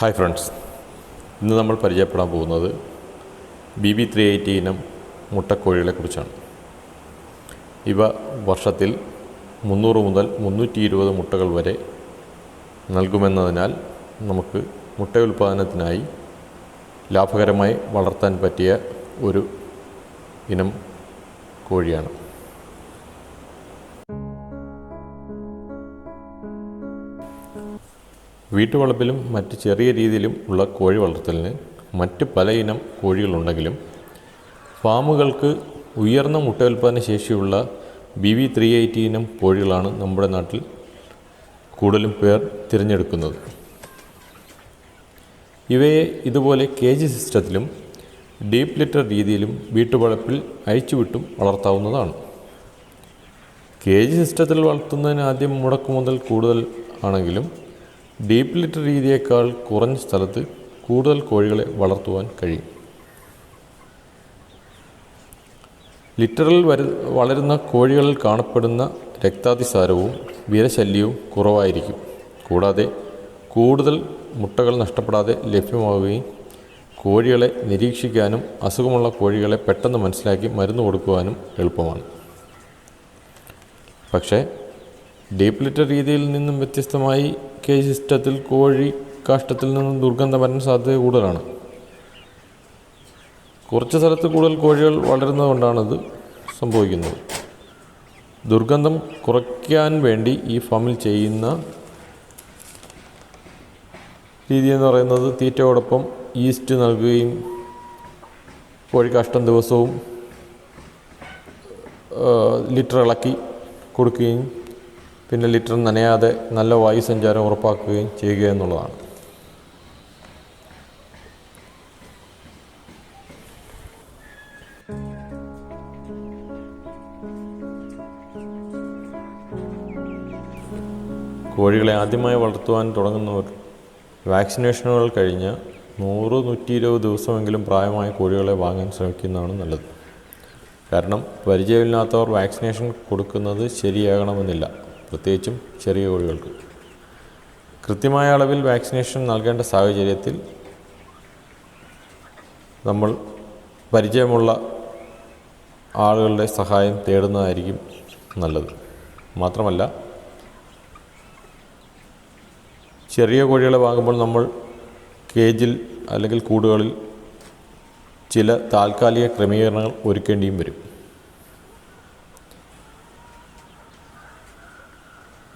Hi friends. ഇന്ന് നമ്മൾ പരിചയപ്പെടാൻ പോകുന്നത് ബി ബി ത്രീ എയ്റ്റി ഇനം മുട്ടക്കോഴികളെ കുറിച്ചാണ്. ഇവ വർഷത്തിൽ മുന്നൂറ് മുതൽ മുന്നൂറ്റി ഇരുപത് മുട്ടകൾ വരെ നൽകുമെന്നതിനാൽ നമുക്ക് മുട്ട ഉൽപ്പാദനത്തിനായി ലാഭകരമായി വളർത്താൻ പറ്റിയ ഒരു ഇനം കോഴിയാണ്. വീട്ടുവളപ്പിലും മറ്റ് ചെറിയ രീതിയിലും ഉള്ള കോഴി വളർത്തലിന് മറ്റ് പല ഇനം കോഴികളുണ്ടെങ്കിലും ഫാമുകൾക്ക് ഉയർന്ന മുട്ട ഉൽപ്പാദന ശേഷിയുള്ള ബി വി ത്രീ എയ്റ്റി ഇനം കോഴികളാണ് നമ്മുടെ നാട്ടിൽ കൂടുതലും പേർ തിരഞ്ഞെടുക്കുന്നത്. ഇവയെ ഇതുപോലെ കെ ജി സിസ്റ്റത്തിലും ഡീപ്പ് ലിറ്റർ രീതിയിലും വീട്ടുവളപ്പിൽ അഴിച്ചുവിട്ടും വളർത്താവുന്നതാണ്. കെ ജി സിസ്റ്റത്തിൽ വളർത്തുന്നതിന് ആദ്യം മുടക്കുമുതൽ കൂടുതൽ ആണെങ്കിലും ഡീപ്പ് ലിറ്റർ രീതിയേക്കാൾ കുറഞ്ഞ സ്ഥലത്ത് കൂടുതൽ കോഴികളെ വളർത്തുവാൻ കഴിയും. ലിറ്ററിൽ വരു വളരുന്ന കോഴികളിൽ കാണപ്പെടുന്ന രക്താതിസാരവും വിരശല്യവും കുറവായിരിക്കും. കൂടാതെ കൂടുതൽ മുട്ടകൾ നഷ്ടപ്പെടാതെ ലഭ്യമാവുകയും കോഴികളെ നിരീക്ഷിക്കാനും അസുഖമുള്ള കോഴികളെ പെട്ടെന്ന് മനസ്സിലാക്കി മരുന്ന് കൊടുക്കുവാനും എളുപ്പമാണ്. പക്ഷേ ഡീപ്പ് ലിറ്റർ രീതിയിൽ നിന്നും വ്യത്യസ്തമായി കെ സിസ്റ്റത്തിൽ കോഴി കാഷ്ടത്തിൽ നിന്നും ദുർഗന്ധം വരാൻ സാധ്യത കൂടുതലാണ്. കുറച്ച് സ്ഥലത്ത് കൂടുതൽ കോഴികൾ വളരുന്നതുകൊണ്ടാണിത് സംഭവിക്കുന്നത്. ദുർഗന്ധം കുറയ്ക്കാൻ വേണ്ടി ഈ ഫാമിൽ ചെയ്യുന്ന രീതി എന്ന് പറയുന്നത് തീറ്റയോടൊപ്പം ഈസ്റ്റ് നൽകുകയും കോഴിക്കാഷ്ടം ദിവസവും ലിറ്റർ ഇളക്കി കൊടുക്കുകയും പിന്നെ ലിറ്റർ നനയാതെ നല്ല വായു സഞ്ചാരം ഉറപ്പാക്കുകയും ചെയ്യുക എന്നുള്ളതാണ്. കോഴികളെ ആദ്യമായി വളർത്തുവാൻ തുടങ്ങുന്നവർ വാക്സിനേഷനുകൾ കഴിഞ്ഞ് നൂറ് നൂറ്റി ഇരുപത് ദിവസമെങ്കിലും പ്രായമായ കോഴികളെ വാങ്ങാൻ ശ്രമിക്കുന്നതാണ് നല്ലത്. കാരണം പരിചയമില്ലാത്തവർ വാക്സിനേഷൻ കൊടുക്കുന്നത് ശരിയാകണമെന്നില്ല. പ്രത്യേകിച്ചും ചെറിയ കോഴികൾക്ക്. കൃത്യമായ അളവിൽ വാക്സിനേഷൻ നൽകേണ്ട സാഹചര്യത്തിൽ നമ്മൾ പരിചയമുള്ള ആളുകളുടെ സഹായം തേടുന്നതായിരിക്കും നല്ലത്. മാത്രമല്ല ചെറിയ കോഴികളെ വാങ്ങുമ്പോൾ നമ്മൾ കേജിൽ അല്ലെങ്കിൽ കൂടുകളിൽ ചില താൽക്കാലിക ക്രമീകരണങ്ങൾ ഒരുക്കേണ്ടിയും വരും.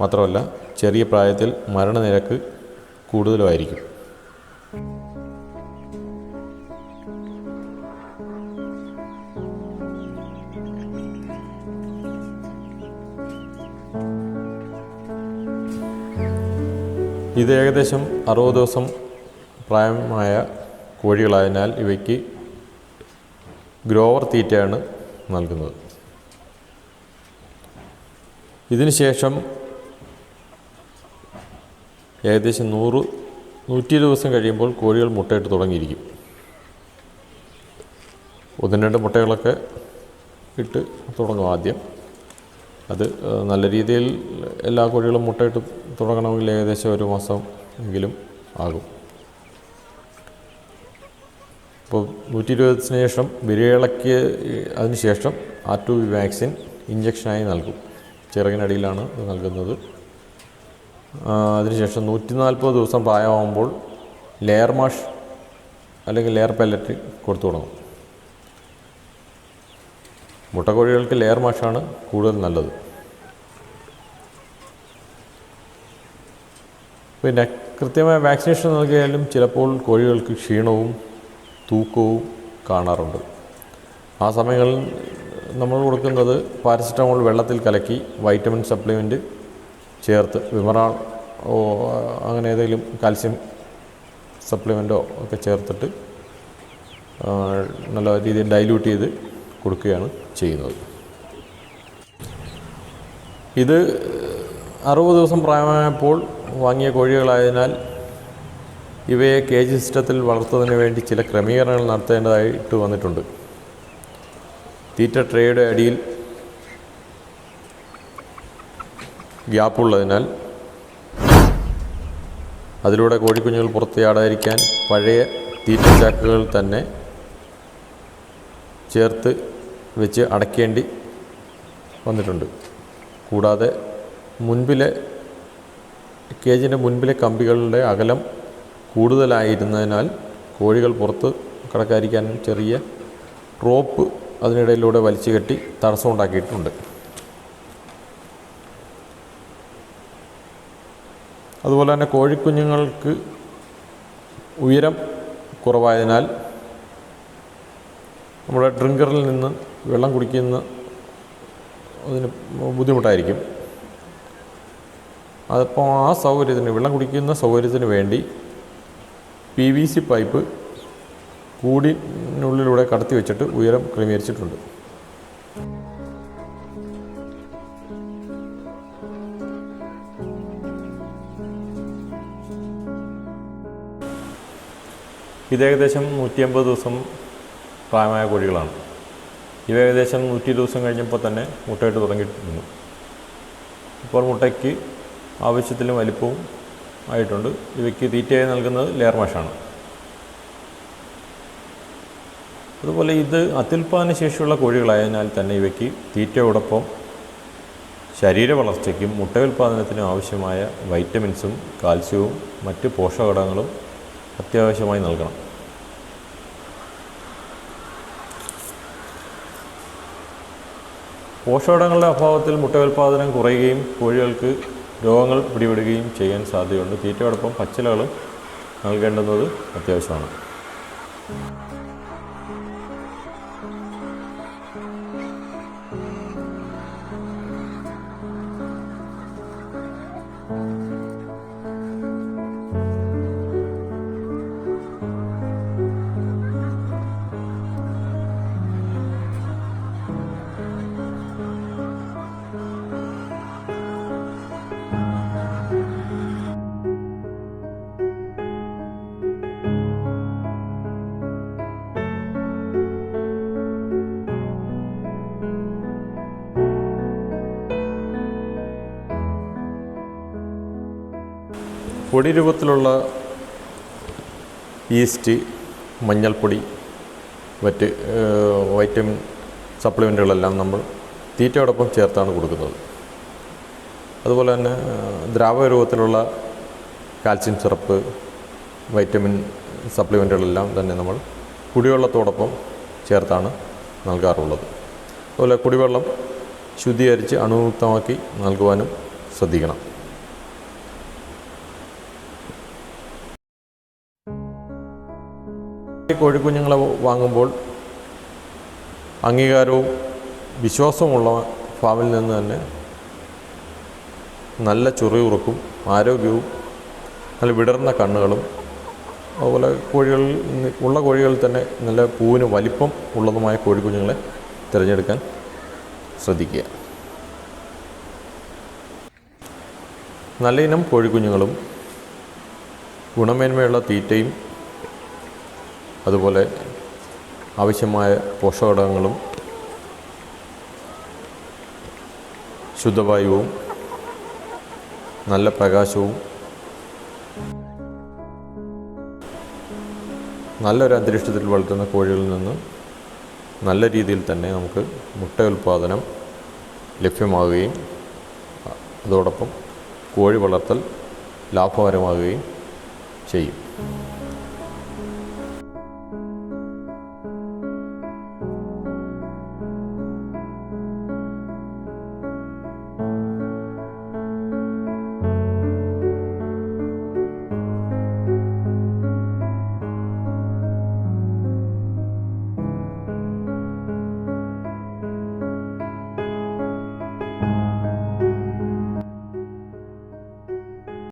മാത്രമല്ല ചെറിയ പ്രായത്തിൽ മരണനിരക്ക് കൂടുതലുമായിരിക്കും. ഇത് ഏകദേശം അറുപത് ദിവസം പ്രായമായ കോഴികളായതിനാൽ ഇവയ്ക്ക് ഗ്രോവർ തീറ്റയാണ് നൽകുന്നത്. ഇതിന് ശേഷം ഏകദേശം നൂറ് നൂറ്റി ദിവസം കഴിയുമ്പോൾ കോഴികൾ മുട്ടയിട്ട് തുടങ്ങിയിരിക്കും. ഒന്നും രണ്ട് മുട്ടകളൊക്കെ ഇട്ട് തുടങ്ങും ആദ്യം. അത് നല്ല രീതിയിൽ എല്ലാ കോഴികളും മുട്ടയിട്ട് തുടങ്ങണമെങ്കിൽ ഏകദേശം ഒരു മാസം എങ്കിലും ആകും. അപ്പോൾ നൂറ്റി ഇരുപതിന് ശേഷം വിരയിളക്കിയ അതിന് ശേഷം ആർ ടു വാക്സിൻ ഇഞ്ചക്ഷനായി നൽകും. ചിറകിനടിയിലാണ് ഇത് നൽകുന്നത്. അതിനുശേഷം നൂറ്റി നാൽപ്പത് ദിവസം പ്രായമാകുമ്പോൾ ലെയർ മാഷ് അല്ലെങ്കിൽ ലെയർ പെല്ലറ്റ് കൊടുത്തു തുടങ്ങും. മുട്ടക്കോഴികൾക്ക് ലെയർ മാഷാണ് കൂടുതൽ നല്ലത്. പിന്നെ കൃത്യമായ വാക്സിനേഷൻ നൽകിയാലും ചിലപ്പോൾ കോഴികൾക്ക് ക്ഷീണവും തൂക്കവും കാണാറുണ്ട്. ആ സമയങ്ങളിൽ നമ്മൾ കൊടുക്കുന്നത് പാരസെറ്റമോൾ വെള്ളത്തിൽ കലക്കി വൈറ്റമിൻ സപ്ലിമെന്റ് ചേർത്ത് വിമറാൾ അങ്ങനെ ഏതെങ്കിലും കാൽസ്യം സപ്ലിമെന്റോ ഒക്കെ ചേർത്തിട്ട് നല്ല രീതിയിൽ ഡൈല്യൂട്ട് ചെയ്ത് കൊടുക്കുകയാണ് ചെയ്യുന്നത്. ഇത് അറുപത് ദിവസം പ്രായമായപ്പോൾ വാങ്ങിയ കോഴികളായതിനാൽ ഇവയെ കേജ് സിസ്റ്റത്തിൽ വളർത്തുന്നതിന് വേണ്ടി ചില ക്രമീകരണങ്ങൾ നടത്തേണ്ടതായിട്ട് വന്നിട്ടുണ്ട്. തീറ്റ ട്രേയുടെ അടിയിൽ ഗ്യാപ്പുള്ളതിനാൽ അതിലൂടെ കോഴിക്കുഞ്ഞുങ്ങൾ പുറത്ത് ചാടാതിരിക്കാൻ പഴയ തീറ്റ ചാക്കുകൾ തന്നെ ചേർത്ത് വെച്ച് അടയ്ക്കേണ്ടി വന്നിട്ടുണ്ട്. കൂടാതെ മുൻപിലെ കേജിന്റെ മുൻപിലെ കമ്പികളുടെ അകലം കൂടുതലായിരുന്നതിനാൽ കോഴികൾ പുറത്ത് കടക്കാതിരിക്കാൻ ചെറിയ റോപ്പ് അതിനിടയിലൂടെ വലിച്ചു കെട്ടി തടസ്സമുണ്ടാക്കിയിട്ടുണ്ട്. അതുപോലെ തന്നെ കോഴിക്കുഞ്ഞുങ്ങൾക്ക് ഉയരം കുറവായതിനാൽ നമ്മുടെ ഡ്രിങ്കറിൽ നിന്ന് വെള്ളം കുടിക്കുന്ന അതിന് ബുദ്ധിമുട്ടായിരിക്കും. അതിപ്പോൾ ആ സൗകര്യത്തിന് വെള്ളം കുടിക്കുന്ന സൗകര്യത്തിന് വേണ്ടി പി വി സി പൈപ്പ് കൂടിനുള്ളിലൂടെ കടത്തി വെച്ചിട്ട് ഉയരം ക്രമീകരിച്ചിട്ടുണ്ട്. ഇത് ഏകദേശം നൂറ്റി അമ്പത് ദിവസം പ്രായമായ കോഴികളാണ്. ഇവ ഏകദേശം നൂറ്റി ദിവസം കഴിഞ്ഞപ്പോൾ തന്നെ മുട്ടയിട്ട് തുടങ്ങിയിട്ടുണ്ട്. ഇപ്പോൾ മുട്ടയ്ക്ക് ആവശ്യത്തിലും വലിപ്പവും ആയിട്ടുണ്ട്. ഇവയ്ക്ക് തീറ്റയായി നൽകുന്നത് ലെയർ മാഷാണ്. അതുപോലെ ഇത് അത്യുൽപാദന ശേഷിയുള്ള കോഴികളായതിനാൽ തന്നെ ഇവയ്ക്ക് തീറ്റയോടൊപ്പം ശരീര വളർച്ചയ്ക്കും മുട്ട ഉൽപ്പാദനത്തിനും ആവശ്യമായ വൈറ്റമിൻസും കാൽസ്യവും മറ്റ് പോഷകഘടകങ്ങളും അത്യാവശ്യമായി നൽകണം. പോഷകങ്ങളുടെ അഭാവത്തിൽ മുട്ട ഉൽപ്പാദനം കുറയുകയും കോഴികൾക്ക് രോഗങ്ങൾ പിടിപെടുകയും ചെയ്യാൻ സാധ്യതയുണ്ട്. തീറ്റയോടൊപ്പം പച്ചിലകളും നൽകേണ്ടുന്നത് അത്യാവശ്യമാണ്. പൊടി രൂപത്തിലുള്ള ഈസ്റ്റ് മഞ്ഞൾപ്പൊടി മറ്റ് വൈറ്റമിൻ സപ്ലിമെന്റുകളെല്ലാം നമ്മൾ തീറ്റയോടൊപ്പം ചേർത്താണ് കൊടുക്കുന്നത്. അതുപോലെ തന്നെ ദ്രാവക രൂപത്തിലുള്ള കാൽസ്യം സിറപ്പ് വൈറ്റമിൻ സപ്ലിമെന്റുകളെല്ലാം തന്നെ നമ്മൾ കുടിവെള്ളത്തോടൊപ്പം ചേർത്താണ് നൽകാറുള്ളത്. അതുപോലെ കുടിവെള്ളം ശുദ്ധീകരിച്ച് അണുമുക്തമാക്കി നൽകുവാനും ശ്രദ്ധിക്കണം. ഈ കോഴിക്കുഞ്ഞുങ്ങളെ വാങ്ങുമ്പോൾ അംഗീകാരവും വിശ്വാസവുമുള്ള ഫാമിൽ നിന്ന് തന്നെ നല്ല ചുറിയുറുക്കും ആരോഗ്യവും നല്ല വിടർന്ന കണ്ണുകളും അതുപോലെ കോഴികളിൽ ഉള്ള കോഴികളിൽ തന്നെ നല്ല പൂവിന് വലിപ്പം ഉള്ളതുമായ കോഴിക്കുഞ്ഞുങ്ങളെ തിരഞ്ഞെടുക്കാൻ ശ്രദ്ധിക്കുക. നല്ല ഇനം കോഴിക്കുഞ്ഞുങ്ങളും ഗുണമേന്മയുള്ള തീറ്റയും അതുപോലെ ആവശ്യമായ പോഷകഘടകങ്ങളും ശുദ്ധവായുവും നല്ല പ്രകാശവും നല്ലൊരു അന്തരീക്ഷത്തിൽ വളർത്തുന്ന കോഴികളിൽ നിന്ന് നല്ല രീതിയിൽ തന്നെ നമുക്ക് മുട്ട ഉൽപ്പാദനം ലഭ്യമാകുകയും അതോടൊപ്പം കോഴി വളർത്തൽ ലാഭകരമാകുകയും ചെയ്യും.